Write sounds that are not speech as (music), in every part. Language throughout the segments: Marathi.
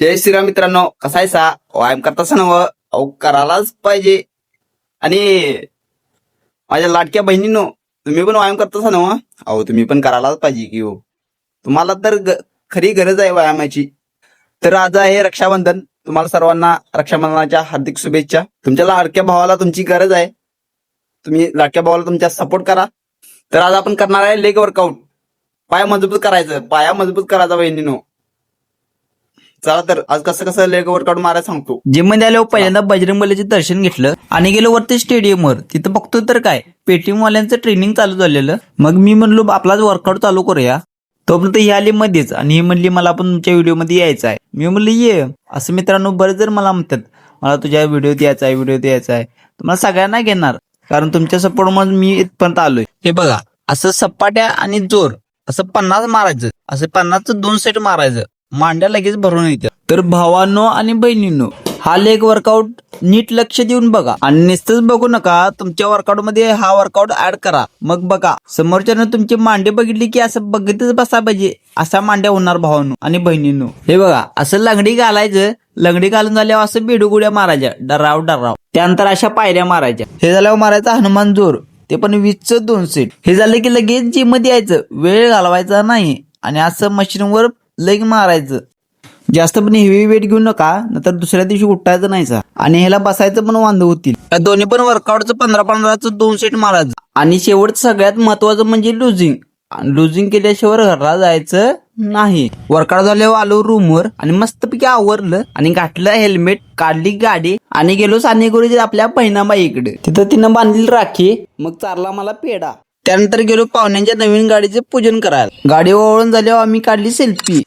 जय श्रीराम मित्रांनो कसा आहे सा व्यायाम करतास ना व? अहो करायलाच पाहिजे. आणि माझ्या लाडक्या बहिणीनो तुम्ही पण व्यायाम करतास ना व? अहो तुम्ही पण करायलाच पाहिजे की हो. तुम्हाला तर खरी गरज आहे व्यायामाची. तर आज आहे रक्षाबंधन. तुम्हाला सर्वांना रक्षाबंधनाच्या हार्दिक शुभेच्छा. तुमच्या लाडक्या भावाला तुमची गरज आहे. तुम्ही लाडक्या भावाला तुमच्या सपोर्ट करा. तर आज आपण करणार आहे लेग वर्कआउट पाया मजबूत करायचं. पाया मजबूत करायचा बहिणीनो. चला तर आज कसं कसं लेग वर्कआउट मारायला सांगतो. जिममध्ये आल्यावर पहिल्यांदा बजरंग बलीचं दर्शन घेतलं आणि गेलो वरती स्टेडियमवर तिथं बघतो तर काय पेटीएम वाल्यांचं ट्रेनिंग चालू झालेलं. मग मी म्हणलो आपलाच वर्कआउट चालू करूया. तोपर्यंत ही आली मध्येच आणि ही म्हणली मला पण तुमच्या व्हिडिओमध्ये यायचं आहे. मी म्हणलं ये. असं मित्रांनो बरेच जर मला म्हणतात मला तुझ्या व्हिडिओत यायचा आहे व्हिडिओत यायचा आहे. तुम्हाला सगळ्यांना घेणार कारण तुमच्या सपोर्टमध्ये मी इथपर्यंत आलोय. हे बघा असं सपाट्या आणि जोर असं पन्नास मारायचं असं पन्नासचं दोन सेट मारायचं. मांड्या लगेच भरून येतात तर भावांनो आणि बहिणींनो हा लेग वर्कआउट नीट लक्ष देऊन बघा. आणि नुसतंच बघू नका तुमच्या वर्कआउटमध्ये हा वर्कआउट ऍड करा. मग बघा समोरच्यानं तुमची मांडे बघितली की असं बघतच बसा पाहिजे असा मांड्या होणार भावांनो आणि बहिणींनो. हे बघा असं लंगडी घालायचं लंगडी घालून झाल्यावर असं बिडुगुड्या मारायच्या डराव डराव. त्यानंतर अशा पायऱ्या मारायच्या. हे झाल्यावर मारायचा हनुमान जोर ते पण वीसचं दोन सेट हे झालं की लगेच जिममध्ये यायचं वेळ घालवायचा नाही. आणि असं मशीनवर लग मारायचं. जास्त पण हेवी वेट घेऊ नका नंतर दुसऱ्या दिवशी उठायचं नाहीचा आणि ह्याला बसायचं पण वांद होतील. या दोन्ही पण वर्कआउटचं पंधरा पंधराचं दोन सेट मारायचं. आणि शेवट सगळ्यात महत्वाचं म्हणजे लुझिंग लुझिंग केल्याशिवाय घरला जायचं नाही. वर्कआउट झाल्यावर आलो रूमवर आणि मस्तपैकी आवरलं आणि घातलं हेल्मेट काढली गाडी आणि गेलो सानेगुरुजी आपल्या बहिणाबाईकडे. तिथं तिनं बांधली राखी मग चारला मला पेडा त्यानंतर गेलो पाहुण्यांच्या नवीन गाडीचे पूजन करायला. गाडी ओळून झाल्यावर आम्ही काढली सेल्फी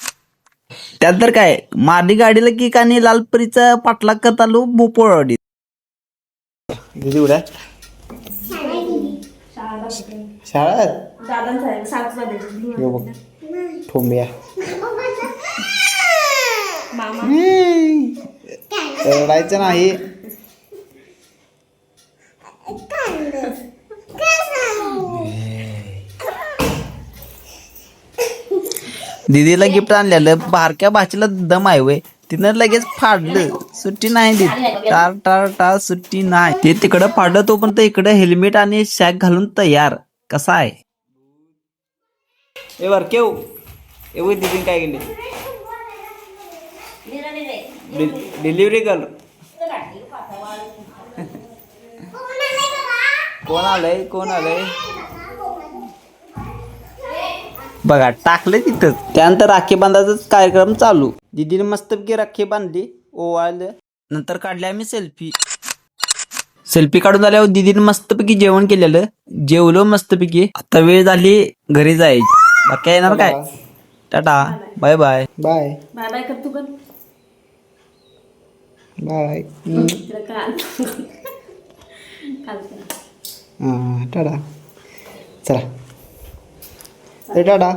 त्यानंतर काय मारली गाडीला की आणि लालपरीचा पाठलाग करत आलो ठोंब्या हम्म. रडायचं नाही. दीदीला गिफ्ट आणलेलं बारक्या भाचीला दम आहे वय. तिनं लगेच फाडलं. सुट्टी नाही देत टार टार टार सुट्टी नाही. ते तिकडं फाडलं तोपर्यंत इकडं हेल्मेट आणि शॅक घालून तयार. कसा आहे? ए बर केव. एवढी दिदी काय गेली डिलिव्हरी कर. (laughs) कोण आलंय? कोण आलंय? बघा टाकले तिथंच त्यानंतर राखी बांधायचा कार्यक्रम चालू. दिदीने मस्तपैकी राखी बांधली ओवाळलं. नंतर काढले आम्ही सेल्फी. सेल्फी काढून झाल्यावर दिदीने मस्तपैकी जेवण केलेलं. जेवलो मस्तपैकी आता वेळ झाली घरी जायची. बाकी येणार काय? Tata. Bye bye. Bye. Bye bye कर तू पण. बाय. (laughs) हां टाटा. चला. टाटा.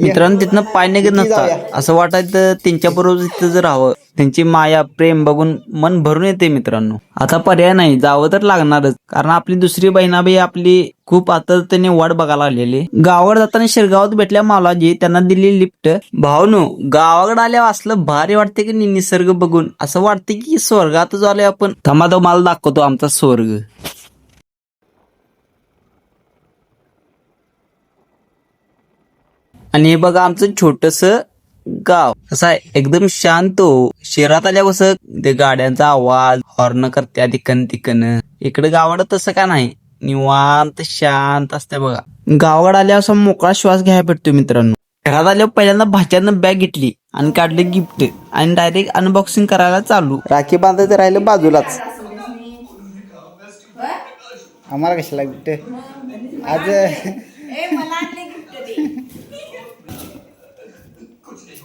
मित्रांनो तिथनं पाय निघत नसतात असं वाटायचं त्यांच्या बरोबर तिथं जर राहावं. त्यांची माया प्रेम बघून मन भरून येते मित्रांनो. आता पर्याय नाही जावं तर लागणारच. कारण आपली दुसरी बहिणाबाई आपली खूप आतरतेने वाट बघायला आलेली गावाकडे जाताना शिरगावात भेटल्या मालाजी त्यांना दिली लिफ्ट. भावनो गावाकडे आल्यावर असलं भारी वाटते की निसर्ग बघून? असं वाटते की स्वर्गातच आलोय आपण? थांबा तो मला दाखवतो आमचा स्वर्ग. आणि हे बघा आमचं छोटस गाव. कसं आहे एकदम शांत हो. शहरात आल्या कसं ते गाड्यांचा आवाज हॉर्न करत्या तिकन तिकन. इकडे गावाकडं तसं का नाही निवांत शांत असते बघा. गावाकडे आल्यावर असा मोकळा श्वास घ्यायला भेटतो मित्रांनो. घरात आल्यावर पहिल्यांदा भाच्यानं बॅग घेतली आणि काढले गिफ्ट आणि डायरेक्ट अनबॉक्सिंग करायला चालू. राखी बांधायचं राहिलं बाजूलाच. आम्हाला कशाला गिफ्ट आज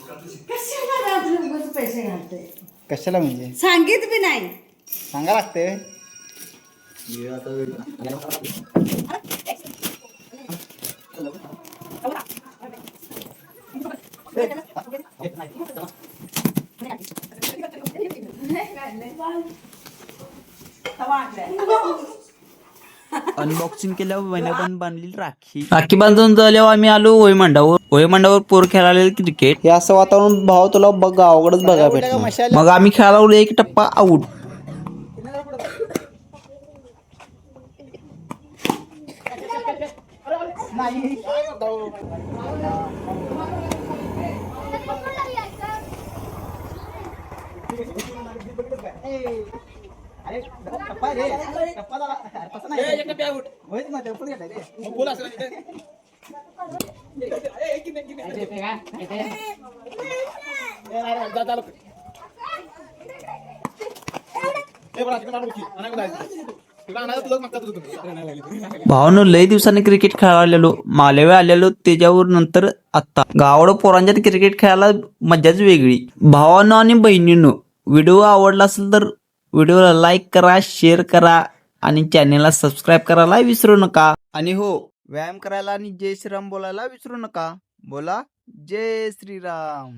कशाला रात्री उगाच पैसे घालते कशाला म्हणजे? सांगित बी नाही. सांगा लागते अनबॉक्सिंग केल्यावर वहिन्या पण बांधली राखी. राखी बांधून झाल्यावर आम्ही आलो होय मंडावर वयमंडावर पोर खेळालेलं क्रिकेट हे असं वातावरण भाव तुला बघ गावाकडेच बघा भेटणार मग आम्ही खेळायला लागलो एक टप्पा आऊट भावानं लय दिवसांनी क्रिकेट खेळालेलो आलेलो. मालेवे आलेलो त्याच्यावर नंतर आता गावड पोरांच्यात क्रिकेट खेळायला मजाच वेगळी. भावानं आणि बहिणीनं. व्हिडिओ आवडला असेल तर व्हिडिओला लाईक करा शेअर करा आणि चॅनेलला सबस्क्राईब करायला विसरू नका. आणि हो व्यायाम करायला आणि जय श्रीराम बोलायला विसरू नका. बोला. जय श्रीराम.